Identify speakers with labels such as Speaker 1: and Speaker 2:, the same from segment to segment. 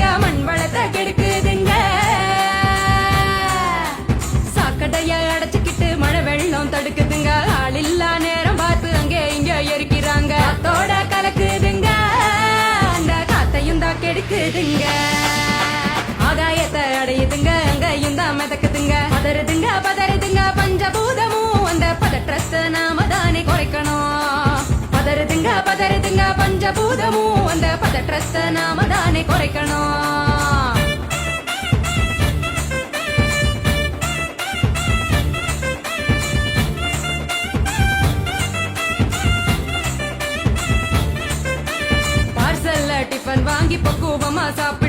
Speaker 1: கலக்குதுங்க மண் வளத்தை கெடுக்குதுங்க. சாக்கடைய அடைச்சுக்கிட்டு மழை வெள்ளம் தடுக்குதுங்க. ஆளில்லா நேரம் பார்த்து அங்க இங்க எரிக்கிறாங்க. அத்தோட கலக்குதுங்க. அந்த காத்தையும் தான் கெடுக்குதுங்க. ஆகாயத்தை அடையுதுங்க. அங்கையும் தான் மிதக்குதுங்க. பதறுதுங்க பதறுதுங்க. பஞ்சபூதமும் அந்த பதற்றத்தை நாம தானே குறைக்கணும். பதறுதுங்க பதறுதுங்க. பஞ்சபூதமும் அந்த பதற்றத்தை நாம தானே குறைக்கணும் டிஃபன் வாங்கி பக்குவமா சாப்பிட்டு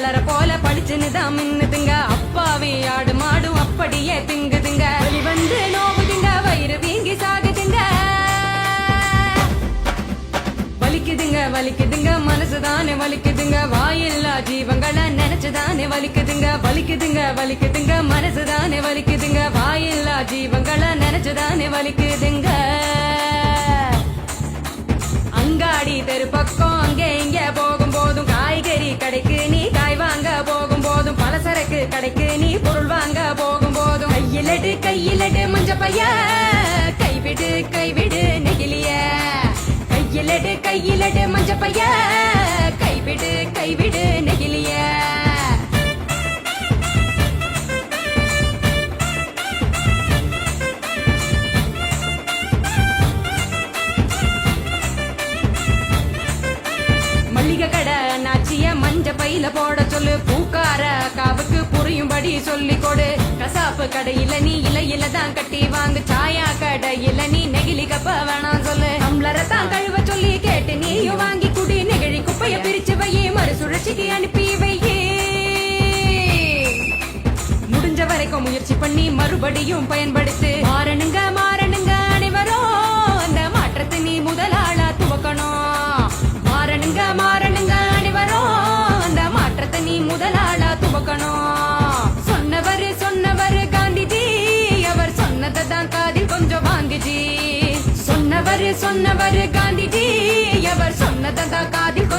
Speaker 1: கலர போல படிச்சுன்னு தான் மின்னுதுங்க. அப்பாவி ஆடு மாடும் அப்படியே திங்குதுங்க. வலி வந்து நோவுதுங்க வயிறு வீங்கி சாகுதுங்க. வலிக்குதுங்க வலிக்குதுங்க மனசுதானே வலிக்குதுங்க. வாயில்லா ஜீவங்களை நினைச்சுதானே வலிக்குதுங்க. வலிக்குதுங்க வலிக்குதுங்க மனசுதானே வலிக்குதுங்க. வாயில்லா ஜீவங்களை நினைச்சுதானே வலிக்குதுங்க. அங்காடி தெரு பக்கம் அங்கே இங்க போகும் போதும் காய்கறி கடைக்கு பைய கைவிடு கைவிடு நெகிழிய. கையிலடு கையிலடு மஞ்ச பைய கைவிடு கைவிடு நெகிழிய. மல்லிகை கடை நாச்சிய மஞ்ச பையில போட சொல்லு. பூக்கார காவுக்கு புரியும்படி சொல்லி கொடு. கசாப்பு கடையில நீ இலையில தான் முயற்சி பண்ணி மறுபடியும் பயன்படுத்து. மாறணுங்க மாறணுங்க அனைவரும் அந்த மாற்றத்தை நீ முதலாளா துவக்கணும். மாறணுங்க மாறணுங்க அனைவரும் அந்த மாற்றத்தை நீ முதலாளா துவக்கணும். சொன்னவர் சொன்னவர் காந்திஜி அவர் சொன்னதை தான் காதில் கொஞ்சம் வாங்குஜி. சொன்னவர் சொன்னவர் காந்திஜி அவர் சொன்னதை தான் காதில்